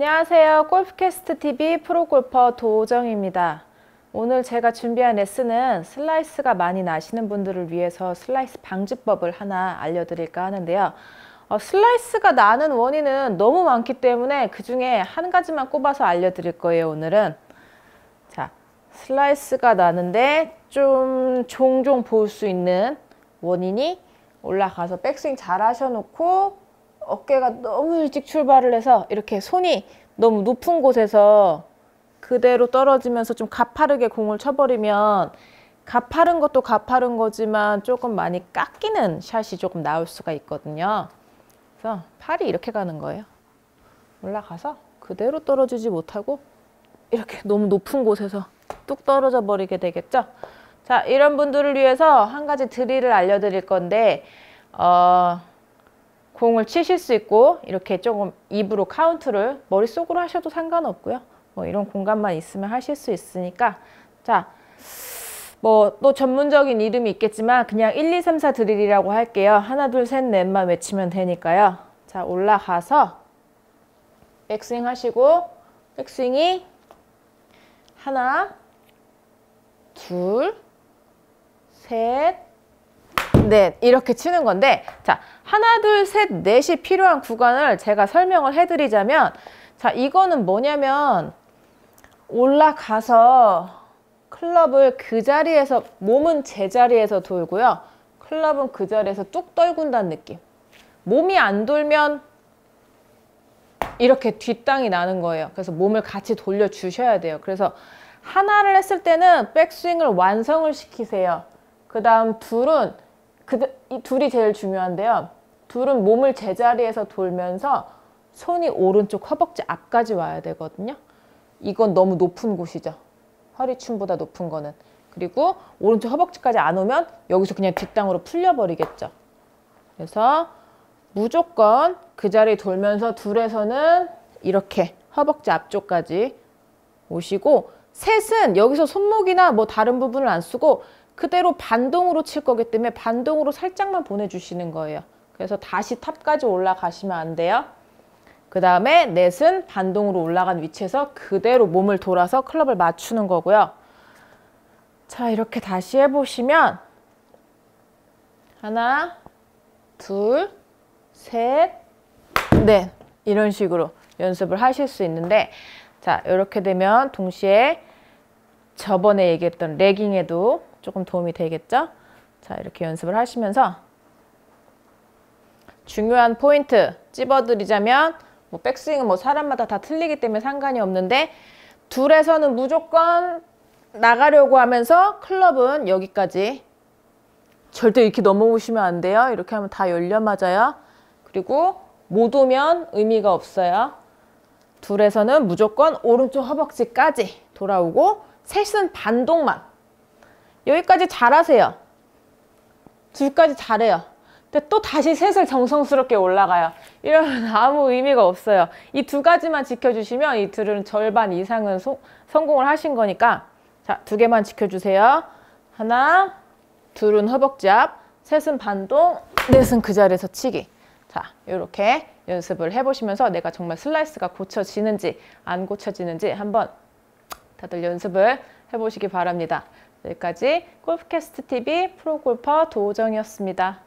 안녕하세요. 골프캐스트 TV 프로골퍼 도정입니다. 오늘 제가 준비한 레슨은 슬라이스가 많이 나시는 분들을 위해서 슬라이스 방지법을 하나 알려드릴까 하는데요. 어, 슬라이스가 나는 원인은 너무 많기 때문에 그 중에 한 가지만 꼽아서 알려드릴 거예요. 오늘은 자 슬라이스가 나는데 좀 종종 볼 수 있는 원인이 올라가서 백스윙 잘 하셔놓고 어깨가 너무 일찍 출발을 해서 이렇게 손이 너무 높은 곳에서 그대로 떨어지면서 좀 가파르게 공을 쳐버리면 가파른 것도 가파른 거지만 조금 많이 깎이는 샷이 조금 나올 수가 있거든요. 그래서 팔이 이렇게 가는 거예요. 올라가서 그대로 떨어지지 못하고 이렇게 너무 높은 곳에서 뚝 떨어져 버리게 되겠죠. 자, 이런 분들을 위해서 한 가지 드릴을 알려드릴 건데 어, 공을 치실 수 있고 이렇게 조금 입으로 카운트를 머릿속으로 하셔도 상관없고요. 뭐 이런 공간만 있으면 하실 수 있으니까 자, 뭐 또 전문적인 이름이 있겠지만 그냥 1, 2, 3, 4 드릴이라고 할게요. 하나, 둘, 셋, 넷만 외치면 되니까요. 자, 올라가서 백스윙 하시고 백스윙이 하나, 둘, 셋, 넷 이렇게 치는 건데 자 하나 둘 셋 넷이 필요한 구간을 제가 설명을 해드리자면 자 이거는 뭐냐면 올라가서 클럽을 그 자리에서 몸은 제자리에서 돌고요. 클럽은 그 자리에서 뚝 떨군다는 느낌. 몸이 안 돌면 이렇게 뒷땅이 나는 거예요. 그래서 몸을 같이 돌려 주셔야 돼요. 그래서 하나를 했을 때는 백스윙을 완성을 시키세요. 그 다음 둘은 그, 이 둘이 제일 중요한데요. 둘은 몸을 제자리에서 돌면서 손이 오른쪽 허벅지 앞까지 와야 되거든요. 이건 너무 높은 곳이죠. 허리춤보다 높은 거는. 그리고 오른쪽 허벅지까지 안 오면 여기서 그냥 뒷땅으로 풀려버리겠죠. 그래서 무조건 그 자리 돌면서 둘에서는 이렇게 허벅지 앞쪽까지 오시고 셋은 여기서 손목이나 뭐 다른 부분을 안 쓰고 그대로 반동으로 칠 거기 때문에 반동으로 살짝만 보내주시는 거예요. 그래서 다시 탑까지 올라가시면 안 돼요. 그 다음에 넷은 반동으로 올라간 위치에서 그대로 몸을 돌아서 클럽을 맞추는 거고요. 자 이렇게 다시 해보시면 하나, 둘, 셋, 넷 이런 식으로 연습을 하실 수 있는데 자 이렇게 되면 동시에 저번에 얘기했던 레깅에도 조금 도움이 되겠죠? 자, 이렇게 연습을 하시면서 중요한 포인트 찝어드리자면 뭐 백스윙은 뭐 사람마다 다 틀리기 때문에 상관이 없는데 둘에서는 무조건 나가려고 하면서 클럽은 여기까지 절대 이렇게 넘어오시면 안 돼요. 이렇게 하면 다 열려 맞아요. 그리고 못 오면 의미가 없어요. 둘에서는 무조건 오른쪽 허벅지까지 돌아오고 셋은 반동만 여기까지 잘하세요. 둘까지 잘해요. 근데 또 다시 셋을 정성스럽게 올라가요. 이러면 아무 의미가 없어요. 이 두 가지만 지켜주시면 이 둘은 절반 이상은 소, 성공을 하신 거니까 자, 두 개만 지켜주세요. 하나, 둘은 허벅지 앞, 셋은 반동, 넷은 그 자리에서 치기. 자, 이렇게 연습을 해보시면서 내가 정말 슬라이스가 고쳐지는지 안 고쳐지는지 한번 다들 연습을 해보시기 바랍니다. 여기까지 골프캐스트 TV 프로골퍼 도우정이었습니다.